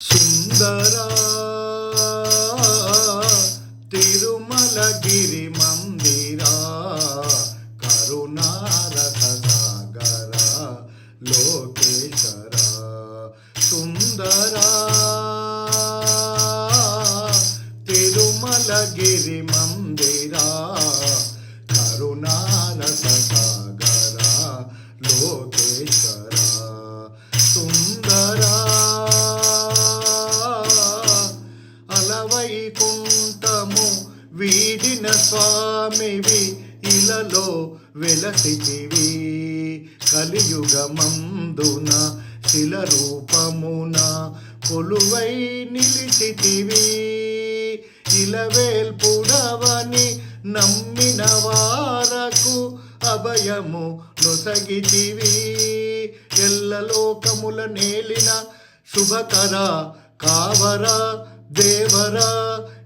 సుందరా తిరుమలగిరి మందిరా కరుణారస సాగర లోకేశ్వర సుందరా తిరుమలగిరి మందిరా స్వామివి ఇలలో వెలసితివి కలియుగమందున శిల రూపమున కొలువై నిలిచితివి ఇలవేల్పుడవని నమ్మిన వారకు అభయము నొసగితివి ఎల్లలోకముల నేలిన శుభకర కావరా దేవరా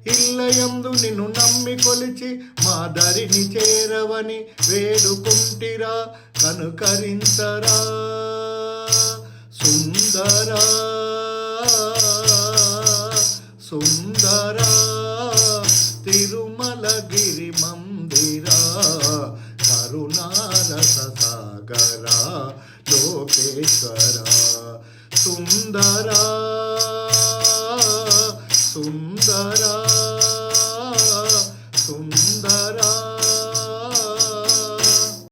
ఇల్లయందు నిన్ను నమ్మి కొలిచి మా దరిని చేరవని వేడుకుంటిరా కనుకరించరా. సుందరా సుందరా తిరుమలగిరి మందిరా కరుణారస సాగర లోకేశ్వరా. సుందరా शंकरा